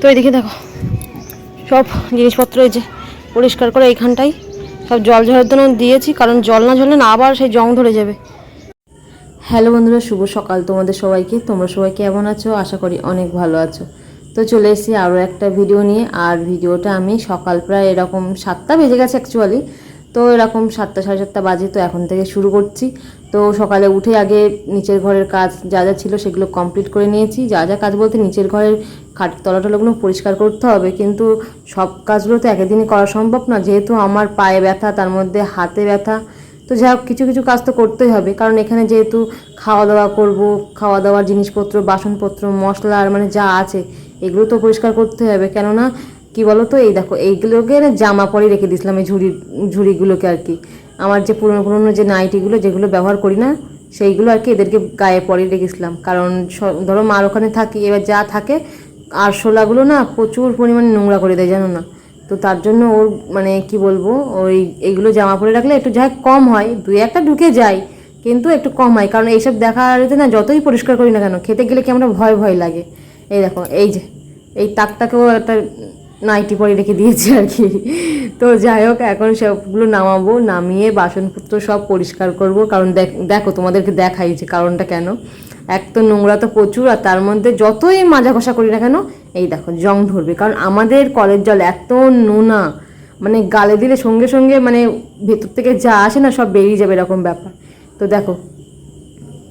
তো এদিকে দেখো, সব জিনিসপত্র এই যে পরিষ্কার করে এইখানটাই, সব জল ঝরার জন্য দিয়েছি, কারণ জল না ঝরলে না আবার সেই জং ধরে যাবে। হ্যালো বন্ধুরা, শুভ সকাল তোমাদের সবাইকে। তোমরা সবাই কেমন আছো? আশা করি অনেক ভালো আছো। তো চলে এসেছি আরও একটা ভিডিও নিয়ে। আর ভিডিওটা আমি সকাল প্রায় এরকম সাতটা বেজে গেছে অ্যাকচুয়ালি তো এরকম সাতটা, সাড়ে সাতটা বাজে তো এখন থেকে শুরু করছি। তো সকালে উঠে আগে নিচের ঘরের কাজ যা যা ছিল সেগুলো কমপ্লিট করে নিয়েছি। যা যা কাজ বলতে নিচের ঘরের খাট তলাটলাগুলো পরিষ্কার করতে হবে। কিন্তু সব কাজগুলো তো একদিনই করা সম্ভব না। যেহেতু আমার পায়ে ব্যথা, তার মধ্যে হাতে ব্যথা, তো যাই হোক, কিছু কিছু কাজ তো করতেই হবে। কারণ এখানে যেহেতু খাওয়া দাওয়া করব খাওয়া দাওয়ার জিনিসপত্র, বাসনপত্র, মশলা, আর মানে যা আছে, এগুলো তো পরিষ্কার করতে হবে। কেননা কি বলো তো এই দেখো, এইগুলোকে জামা পরে রেখে দিয়েছিলাম, এই ঝুড়ি, ঝুড়িগুলোকে আর কি। আমার যে পুরনো পুরনো যে নাইটিগুলো, যেগুলো ব্যবহার করি না, সেইগুলো আর কি এদেরকে গায়ে পরে রেখেছিলাম কারণ ধরো মার ওখানে থাকি, এবার যা থাকে আরশোলাগুলো না প্রচুর পরিমাণে নোংরা করে দেয়, জানো না? তো তার জন্য ওর মানে কি বলব, ওই এইগুলো জামা পরে রাখলে একটু যা কম হয়, দুই একটা ঢুকে যায়, কিন্তু একটু কম হয়। কারণ এইসব দেখা যেতে না যতই পরিষ্কার করি না কেন, খেতে গেলে কি কেমন ভয় ভয় লাগে? এই দেখো, এই যে, এই তাকটাকেও একটা নাইটি পরে রেখে দিয়েছি আর কি। তো যাই হোক, এখন সবগুলো নামাবো, নামিয়ে বাসনপত্র সব পরিষ্কার করব। কারণ দেখ- তোমাদেরকে দেখাই যে কারণটা কেন। এক তো নোংরা তো প্রচুর, আর তার মধ্যে যতই মাজা ঘষা করি না কেন, এই দেখো জং ধরবে। কারণ আমাদের কলের জল এত নোনা মানে গালে দিলে সঙ্গে সঙ্গে মানে ভেতর থেকে যা আসে না সব বেরিয়ে যাবে এরকম ব্যাপার। তো দেখো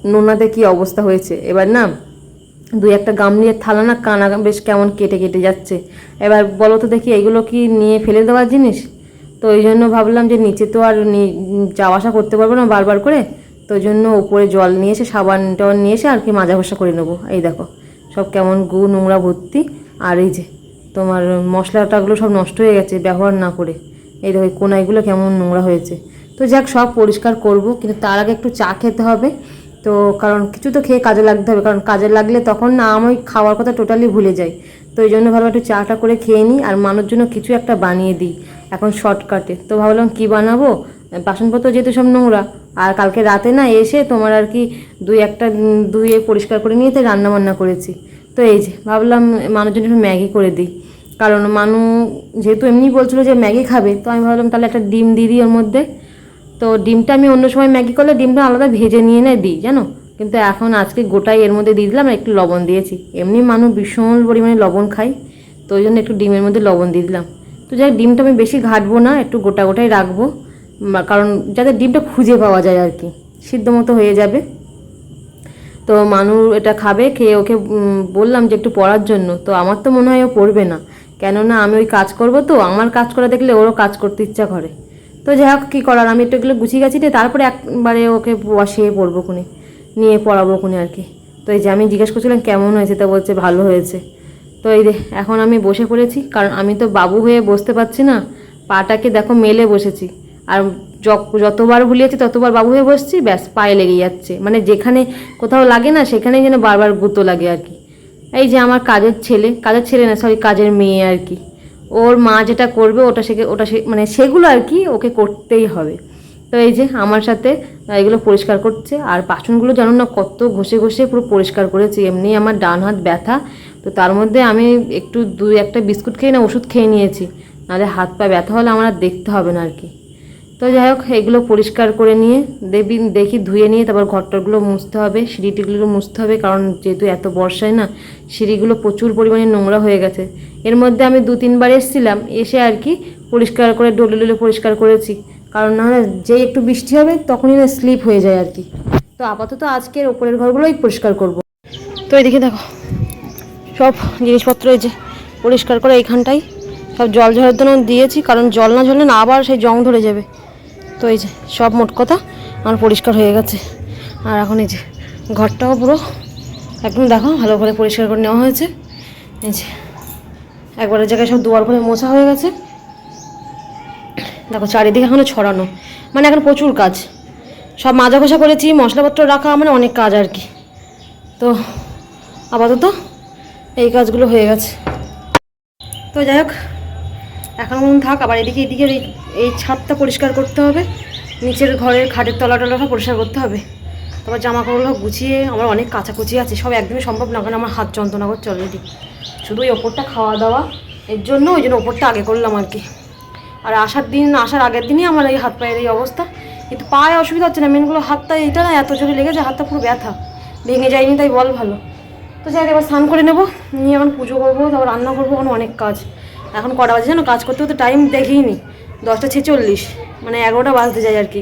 নোনাতে কি অবস্থা হয়েছে? এবার না দুই একটা গাম নিয়ে থালা না কানা বেশ কেমন কেটে কেটে যাচ্ছে। এবার বলো তো দেখি এগুলো কি নিয়ে ফেলে দেওয়ার জিনিস? তো ওই জন্য ভাবলাম যে নিচে তো আর যাওয়া আসা করতে পারব না বারবার করে। তো ওই জন্য উপরে জল নিয়ে এসে, সাবান টাবান নিয়ে এসে আর কি মাজা ঘষা করে নেব। এই দেখো, সব কেমন গু নোংরা ভর্তি। আর এই যে, তোমার মশলাটাগুলো সব নষ্ট হয়ে গেছে, ব্যবহার না করে। এই দেখো কোনাইগুলো কেমন নোংরা হয়েছে। তো যাক, সব পরিষ্কার করব, কিন্তু তার আগে একটু চা খেতে হবে। তো কারণ কিছু তো খেয়ে কাজে লাগতে হবে, কারণ কাজে লাগলে তখন না আমি খাওয়ার কথা টোটালি ভুলে যাই। তো ওই জন্য ভাবলাম একটু চাটা করে খেয়ে নিই আর মানুষ জন্য কিছু একটা বানিয়ে দিই, এখন শর্টকাটে তো ভাবলাম কি বানাবো? বাসনপত্র যেহেতু সব নোংরা, আর কালকে রাতে না এসে তোমার আর কি দুই একটা ধুয়ে পরিষ্কার করে নিয়ে তো রান্না বান্না করেছি। তো এই যে, ভাবলাম মানুষজন একটু ম্যাগি করে দিই। কারণ মানু যেহেতু এমনি বলছিল যে ম্যাগি খাবে, তো আমি ভাবলাম তাহলে একটা ডিম দিয়ে দিই ওর মধ্যে। তো ডিমটা আমি অন্য সময় ম্যাগি করলে ডিমটা আলাদা ভেজে নিয়ে নেয় দিই, জানো? কিন্তু এখন আজকে গোটাই এর মধ্যে দিয়ে দিলাম একটু লবণ দিয়েছি। এমনি মানুষ ভীষণ পরিমাণে লবণ খাই তো ওই জন্য একটু ডিমের মধ্যে লবণ দিয়ে দিলাম। তো যাই ডিমটা আমি বেশি ঘাটবো না, একটু গোটা গোটাই রাখব কারণ যাতে ডিমটা খুঁজে পাওয়া যায় আর কি, সিদ্ধ মতো হয়ে যাবে। তো মানু এটা খাবে, খেয়ে ওকে বললাম যে একটু পড়ার জন্য, তো আমার তো মনে হয় ও পড়বে না। কেননা আমি ওই কাজ করব তো, আমার কাজ করা দেখলে ওরও কাজ করতে ইচ্ছা করে। তো যাই হোক, কী করার? আমি একটু এগুলো গুছিয়ে গাছি তারপরে একবারে ওকে বসিয়ে পড়ব খুনি, নিয়ে পড়াবো খুনি আর কি। তো এই যে আমি জিজ্ঞেস করছিলাম, কেমন হয়েছে? তা বলছে, ভালো হয়েছে। তো এই এখন আমি বসে পড়েছি, কারণ আমি তো বাবু হয়ে বসতে পারছি না, পাটাকে দেখো মেলে বসেছি। আর যতবার ভুলিয়েছি, ততবার বাবু হয়ে বসছি, ব্যাস, পায়ে লেগে যাচ্ছে। মানে যেখানে কোথাও লাগে না, সেখানেই যেন বারবার গুঁতো লাগে আর কি। এই যে আমার কাজের ছেলে কাজের ছেলে না সরি কাজের মেয়ে আর কি। ওর মা যেটা করবে, ওটা সে ওটা সে মানে সেগুলো আর কি ওকে করতেই হবে। তো এই যে আমার সাথে এগুলো পরিষ্কার করছে। আর বাসনগুলো জানো না কত ঘষে ঘষে পুরো পরিষ্কার করেছি, এমনি আমার ডান হাত ব্যথা। তো তার মধ্যে আমি একটু দুই একটা বিস্কুট খেয়ে না ওষুধ খেয়ে নিয়েছি। নাহলে হাত পা ব্যথা হলে আমার আর দেখতে হবে না আর কি। তো যাই হোক, এগুলো পরিষ্কার করে নিয়ে দেখবি, দেখি ধুয়ে নিয়ে তারপর ঘরটরগুলো মুছতে হবে, সিঁড়িটিগুলো মুছতে হবে, কারণ যেহেতু এত বর্ষায় না, সিঁড়িগুলো প্রচুর পরিমাণে নোংরা হয়ে গেছে। এর মধ্যে আমি দু তিনবার এসেছিলাম, এসে আর কি পরিষ্কার করে, ডলে ডলে পরিষ্কার করেছি। কারণ না যেই একটু বৃষ্টি হবে, তখনই না স্লিপ হয়ে যায় আর কি। তো আপাতত আজকের ওপরের ঘরগুলোই পরিষ্কার করব। তো এদিকে দেখো, সব জিনিসপত্র এই যে পরিষ্কার করে এইখানটাই সব জল ঝরার জন্য দিয়েছি, কারণ জল না ঝরলে না আবার সেই জং ধরে যাবে। তো এই যে, সব মোট কথা আমার পরিষ্কার হয়ে গেছে। আর এখন এই যে, ঘরটাও পুরো একদম দেখো, ভালো করে পরিষ্কার করে নেওয়া হয়েছে। এই যে, একবারের জায়গায় সব দুয়ার করে মোছা হয়ে গেছে। দেখো, চারিদিকে এখনও ছড়ানো। মানে এখন প্রচুর কাজ। সব মাজা ঘষা করেছি, মশলাপত্র রাখা মানে অনেক কাজ আর কি। তো আপাতত এই কাজগুলো হয়ে গেছে। তো যাই হোক এখন থাক, আবার এদিকে এদিকে এই এই ছাদটা পরিষ্কার করতে হবে। নিচের ঘরের খাটের তলা টলাটা পরিষ্কার করতে হবে। তারপর জামা কাপড়গুলো গুছিয়ে, আমার অনেক কাচাকুচি আছে, সব একদমই সম্ভব না, কারণ আমার হাত যন্ত্রণা করছে অলরেডি শুধু ওই ওপরটা খাওয়া দাওয়া, এর জন্য ওই জন্য ওপরটা আগে করলাম আর কি। আর আসার দিন, আসার আগের দিনই আমার এই হাত পায়ের এই অবস্থা। কিন্তু পায়ে অসুবিধা হচ্ছে না মেনগুলো হাতটা এইটা না, এত জোরে লেগেছে, হাতটা পুরো ব্যথা। ভেঙে যায়নি, তাই বল ভালো। তো যাই এবার স্নান করে নেব, নিয়ে এখন পুজো করব, তারপর রান্না করব, এখন অনেক কাজ। এখন কটা বাজে জানো? কাজ করতে করতে টাইম দেখিনি দশটা ছেচল্লিশ মানে এগারোটা বাজতে যায় আর কি।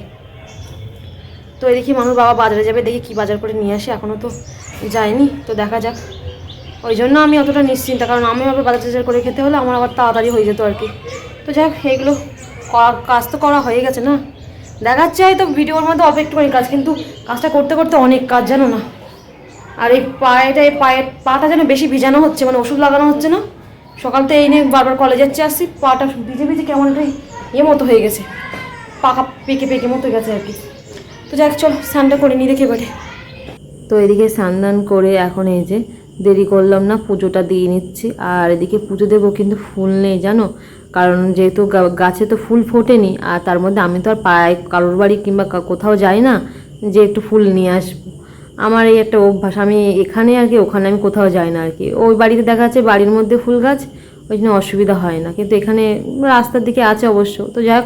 তো এদিকে মানুষ বাবা বাজারে যাবে, দেখি কি বাজার করে নিয়ে আসে এখনও তো যায়নি, তো দেখা যাক। ওই জন্য আমি অতটা নিশ্চিন্তা, কারণ আমি আবার বাজার টাজার করে খেতে হলে আমার আবার তাড়াতাড়ি হয়ে যেত আর কি। তো যাই হোক এইগুলো কাজ তো করা হয়ে গেছে না? দেখাচ্ছে হয়তো ভিডিওর মধ্যে অল্প একটুখানি কাজ, কিন্তু কাজটা করতে করতে অনেক কাজ, জানো না? আর এই পায়েটা, এই পায়ের পাটা যেন বেশি ভিজানো হচ্ছে মানে ওষুধ লাগানো হচ্ছে না? সকাল থেকে এই নিয়ে বারবার কলেজে যাচ্ছে, আসছি, পাটা ভিজে ভিজে কেমন একটা ইয়ে মতো হয়ে গেছে। পাকা পেকে পেকে মতো গেছে আর কি। তো যাক, চল, স্নানটা করে নিয়ে দেখে এবারে। তো এদিকে স্নান করে এখন এই যে দেরি করলাম না, পুজোটা দিয়ে নিচ্ছি। আর এদিকে পুজো দেবো কিন্তু ফুল নেই, জানো? কারণ যেহেতু গাছে তো ফুল ফোটেনি, আর তার মধ্যে আমি তো আর পায়ে কারোর বাড়ি কিংবা কোথাও যাই না, যে একটু ফুল নিয়ে আসব। আমার এই একটা অভ্যাস, আমি এখানে আর কি, ওখানে আমি কোথাও যাই না আর কি। ওই বাড়িতে দেখা যাচ্ছে বাড়ির মধ্যে ফুল গাছ, ওই জন্য অসুবিধা হয় না। কিন্তু এখানে রাস্তার দিকে আছে অবশ্য। তো যাক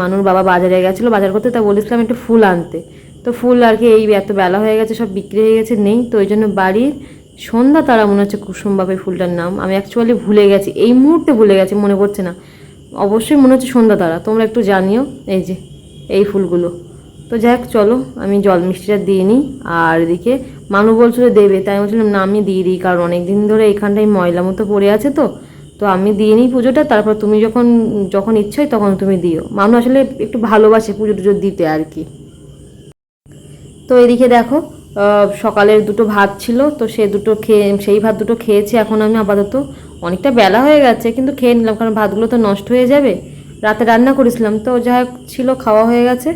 মানুষ বাবা বাজারে গেছিল, বাজার করতে, তা বলেছিলাম একটু ফুল আনতে। তো ফুল আর কি, এই এত বেলা হয়ে গেছে, সব বিক্রি হয়ে গেছে, নেই। তো ওই জন্য বাড়ির সন্ধ্যা তারা মনে হচ্ছে কুসুম বাপের ফুলটার নাম। আমি অ্যাকচুয়ালি ভুলে গেছি, এই মুহূর্তে ভুলে গেছি, মনে পড়ছে না। অবশ্যই মনে হচ্ছে সন্ধ্যা তারা। তোমরা একটু জানিও, এই যে, এই ফুলগুলো। তো যাই হোক, চলো, আমি জল মিষ্টিটা দিয়ে নিই। আর এদিকে মানু বলছিল দেবে, তাই বলছিলাম, না, আমি দিয়ে দিই, কারণ অনেক দিন ধরে এখানটায় ময়লা মতো পড়ে আছে তো। তো আমি দিয়ে নিই পুজোটা, তারপর তুমি যখন যখন ইচ্ছে তখন তুমি দিও। মানু আসলে একটু ভালোবাসে পুজো টুজো দিতে আর কি। তো এদিকে দেখো সকালের দুটো ভাত ছিল, তো সে দুটো খেয়ে, সেই ভাত দুটো খেয়েছি, এখন আমি আপাতত। অনেকটা বেলা হয়ে গেছে, কিন্তু খেয়ে নিলাম, কারণ ভাতগুলো তো নষ্ট হয়ে যাবে। রাতে রান্না করেছিলাম, তো যা ছিল, খাওয়া হয়ে গেছে।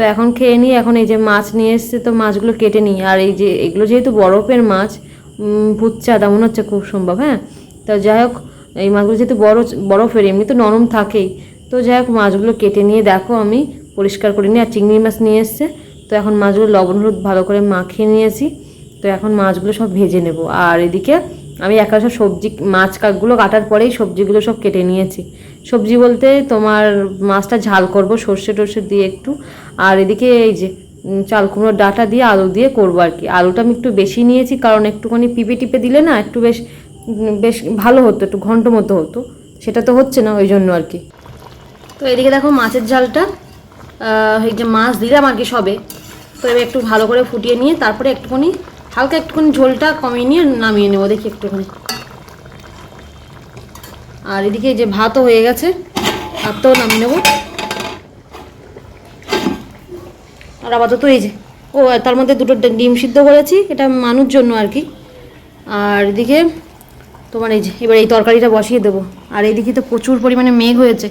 তো এখন খেয়ে নিই এখন এই যে মাছ নিয়ে এসছে, তো মাছগুলো কেটে নিই। আর এই যে এগুলো যেহেতু বরফের মাছ ভুচ্চাদা মনে হচ্ছে খুব সম্ভব হ্যাঁ? তো যাই হোক, এই মাছগুলো যেহেতু বড়, বরফের, এমনি তো নরম থাকেই। তো যাই হোক, মাছগুলো কেটে নিয়ে দেখো আমি পরিষ্কার করে নিই। আর চিংড়ি মাছ নিয়ে এসছে, তো এখন মাছগুলো লবণ হলুদ ভালো করে মাখিয়ে নিয়েছি। তো এখন মাছগুলো সব ভেজে নেব। আর এদিকে আমি একা সব সবজি, মাছ কাকগুলো কাটার পরেই সবজিগুলো সব কেটে নিয়েছি। সবজি বলতে তোমার মাছটা ঝাল করব, সর্ষে টর্ষে দিয়ে একটু। আর এদিকে এই যে চাল কুমড়োর ডাটা দিয়ে আলু দিয়ে করব আর কি। আলুটা আমি একটু বেশি নিয়েছি কারণ একটুখানি পিপে টিপে দিলে না একটু বেশ বেশ ভালো হতো, একটু ঘন্ট মতো হতো। সেটা তো হচ্ছে না ওই জন্য আর কি। তো এদিকে দেখো মাছের ঝালটা এই যে মাছ দিলাম আর কি সবে। তো এবার একটু ভালো করে ফুটিয়ে নিয়ে তারপরে একটুখানি হালকা একটুখানি ঝোলটা কমিয়ে নিয়ে নামিয়ে নেব, দেখি একটুখানি। আর এদিকে যে ভাতও হয়ে গেছে, ভাতটাও নামিয়ে নেব। আর আপাতত এই যে, ও, তার মধ্যে দুটো ডিম সিদ্ধ করেছি, এটা মানুষ জন্য আর কি। আর এদিকে তোমার এই যে, এবার এই তরকারিটা বসিয়ে দেবো। আর এইদিকে তো প্রচুর পরিমাণে মেঘ হয়েছে,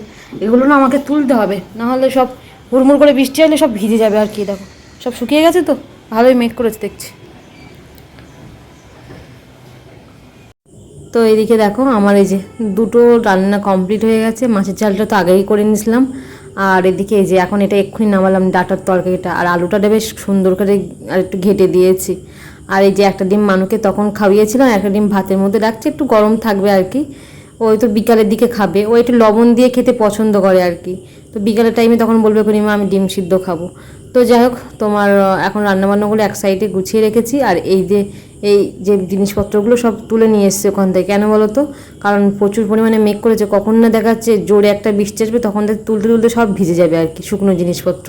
এগুলো না আমাকে তুলতে হবে, না হলে সব হুড়মুড় করে বৃষ্টি হলে সব ভিজে যাবে আর কি, দেখো। সব শুকিয়ে গেছে তো, ভালোই মেঘ করেছে দেখছি। তো এদিকে দেখো, আমার এই যে দুটো রান্না কমপ্লিট হয়ে গেছে। মাছের ঝালটা তো আগেই করে নিয়েছিলাম। আর এদিকে এই যে এখন এটা এক্ষুনি নামালাম ডাটার তরকারিটা। আর আলুটা বেশ সুন্দর করে আর একটু ঘেটে দিয়েছি। আর এই যে একটা ডিম মানুকে তখন খাইয়েছিলাম একটা ডিম ভাতের মধ্যে রাখছি, একটু গরম থাকবে আর কি। ওই তো বিকালের দিকে খাবে। ও একটু লবণ দিয়ে খেতে পছন্দ করে আর কি। তো বিকালের টাইমে তখন বলবে করিমা আমি ডিম সিদ্ধ খাব। তো যাই হোক, তোমার এখন রান্নাবান্নাগুলো এক সাইডে গুছিয়ে রেখেছি। আর এই যে এই যে জিনিসপত্রগুলো সব তুলে নিয়ে এসছে ওখান থেকে। কেন বলো তো কারণ প্রচুর পরিমাণে মেঘ করেছে। কখন না দেখাচ্ছে, জোরে একটা বৃষ্টি আসবে, তখন তুলতে তুলতে সব ভিজে যাবে আর কি, শুকনো জিনিসপত্র।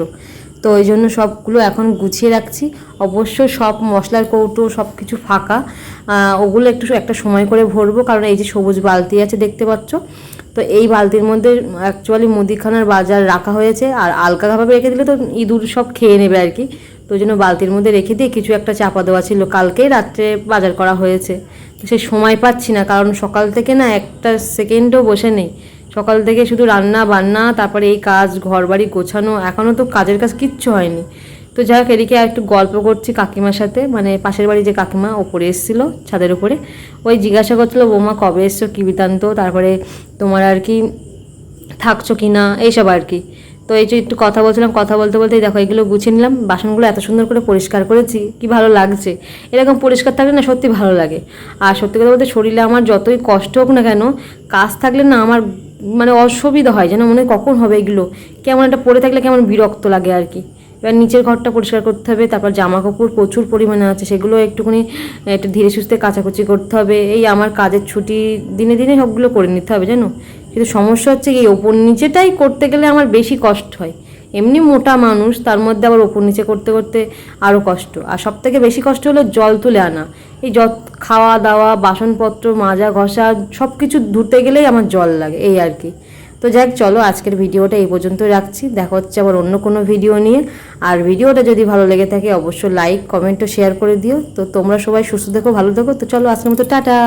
তো ওই জন্য সবগুলো এখন গুছিয়ে রাখছি। অবশ্য সব মশলার কৌটো, সব কিছু ফাঁকা। ওগুলো একটু একটা সময় করে ভরবো, কারণ এই যে সবুজ বালতি আছে দেখতে পাচ্ছ। তো এই বালতির মধ্যে অ্যাকচুয়ালি মুদিখানার বাজার রাখা হয়েছে, আর আলগাভাবে রেখে দিলে তো ইঁদুর সব খেয়ে নেবে আর কি। তো জন্য বালতির মধ্যে রেখে দিয়ে কিছু একটা চাপা দেওয়া ছিল। কালকেই রাত্রে বাজার করা হয়েছে। তো সে সময় পাচ্ছি না, কারণ সকাল থেকে না একটা সেকেন্ডও বসে নেই। সকাল থেকে শুধু রান্না, বান্না, তারপরে এই কাজ ঘর বাড়ি গোছানো এখনও তো কাজের কাজ কিচ্ছু হয়নি। তো যাই হোক, এদিকে একটু গল্প করছি কাকিমার সাথে। মানে পাশের বাড়ি যে কাকিমা ওপরে এসেছিল ছাদের উপরে, ওই জিজ্ঞাসা করছিল, বৌমা, কবে এসছো? কী বৃত্তান্ত? তারপরে তোমার আর কি থাকছো কি না এইসব আর কি। তো এই যে একটু কথা বলছিলাম, কথা বলতে বলতেই দেখো এগুলো গুছিয়ে নিলাম, বাসনগুলো এত সুন্দর করে পরিষ্কার করেছি, কি ভালো লাগছে। এরকম পরিষ্কার থাকলে না সত্যি ভালো লাগে। আর সত্যি কথা বলতে শরীরে আমার যতই কষ্ট হোক না কেন, কাজ থাকলে না আমার মানে অসুবিধা হয়, যেন মনে কখন হবে এগুলো। কেমন একটা পড়ে থাকলে কেমন বিরক্ত লাগে আর কি। এবার নিচের ঘরটা পরিষ্কার করতে হবে, তারপর জামা কাপড় প্রচুর পরিমাণে আছে, সেগুলো একটুখানি একটু ধীরে সুস্থে কাচাকুচি করতে হবে। এই আমার কাজের ছুটি দিনে দিনে সবগুলো করে নিতে হবে, জানো? কিন্তু সমস্যা হচ্ছে এই ওপর নিচেটাই করতে গেলে আমার বেশি কষ্ট হয়। এমনি মোটা মানুষ, তার মধ্যে আবার ওপর নিচে করতে করতে আরও কষ্ট। আর সব থেকে বেশি কষ্ট হলো জল তুলে আনা। এই যত খাওয়া দাওয়া বাসনপত্র, মাজা, ঘষা সব কিছু ধুতে গেলেই আমার জল লাগে, এই আর কি। তো যাক, চলো আজকের ভিডিওটা এই পর্যন্ত রাখছি। দেখা হচ্ছে আবার অন্য কোনো ভিডিও নিয়ে। আর ভিডিওটা যদি ভালো লেগে থাকে, অবশ্যই লাইক কমেন্ট ও শেয়ার করে দিও। তো তোমরা সবাই সুস্থ থেকো, ভালো থেকো। তো চলো আজকের মতো, টাটা!